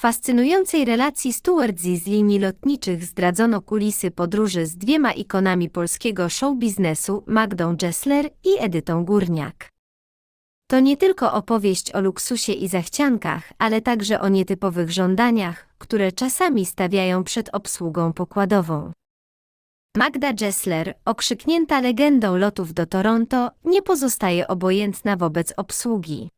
fascynującej relacji stewardzi z linii lotniczych zdradzono kulisy podróży z dwiema ikonami polskiego show biznesu Magdą Gessler i Edytą Górniak. To nie tylko opowieść o luksusie i zachciankach, ale także o nietypowych żądaniach, które czasami stawiają przed obsługą pokładową. Magda Gessler, okrzyknięta legendą lotów do Toronto, nie pozostaje obojętna wobec obsługi.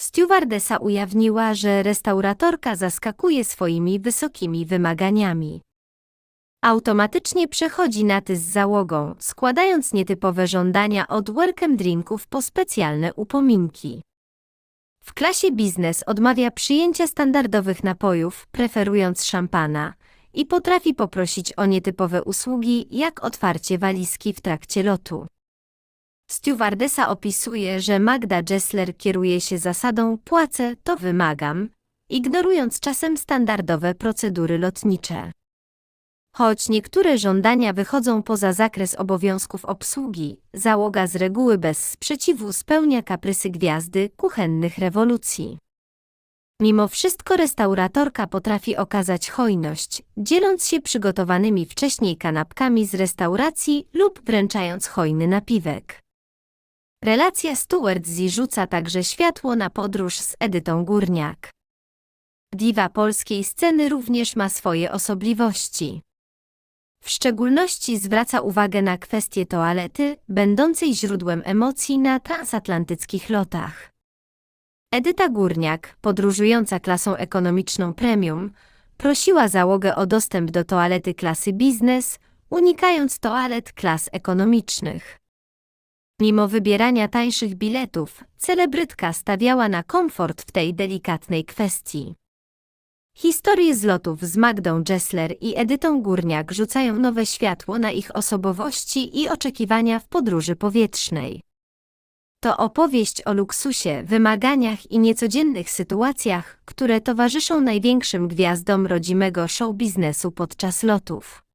Stewardesa ujawniła, że restauratorka zaskakuje swoimi wysokimi wymaganiami. Automatycznie przechodzi na ty z załogą, składając nietypowe żądania od welcome drinków po specjalne upominki. W klasie biznes odmawia przyjęcia standardowych napojów, preferując szampana i potrafi poprosić o nietypowe usługi, jak otwarcie walizki w trakcie lotu. Stewardesa opisuje, że Magda Gessler kieruje się zasadą płacę, to wymagam, ignorując czasem standardowe procedury lotnicze. Choć niektóre żądania wychodzą poza zakres obowiązków obsługi, załoga z reguły bez sprzeciwu spełnia kaprysy gwiazdy kuchennych rewolucji. Mimo wszystko restauratorka potrafi okazać hojność, dzieląc się przygotowanymi wcześniej kanapkami z restauracji lub wręczając hojny napiwek. Relacja stewardzi rzuca także światło na podróż z Edytą Górniak. Diwa polskiej sceny również ma swoje osobliwości. W szczególności zwraca uwagę na kwestię toalety, będącej źródłem emocji na transatlantyckich lotach. Edyta Górniak, podróżująca klasą ekonomiczną premium, prosiła załogę o dostęp do toalety klasy biznes, unikając toalet klas ekonomicznych. Mimo wybierania tańszych biletów, celebrytka stawiała na komfort w tej delikatnej kwestii. Historie z lotów z Magdą Gessler i Edytą Górniak rzucają nowe światło na ich osobowości i oczekiwania w podróży powietrznej. To opowieść o luksusie, wymaganiach i niecodziennych sytuacjach, które towarzyszą największym gwiazdom rodzimego show biznesu podczas lotów.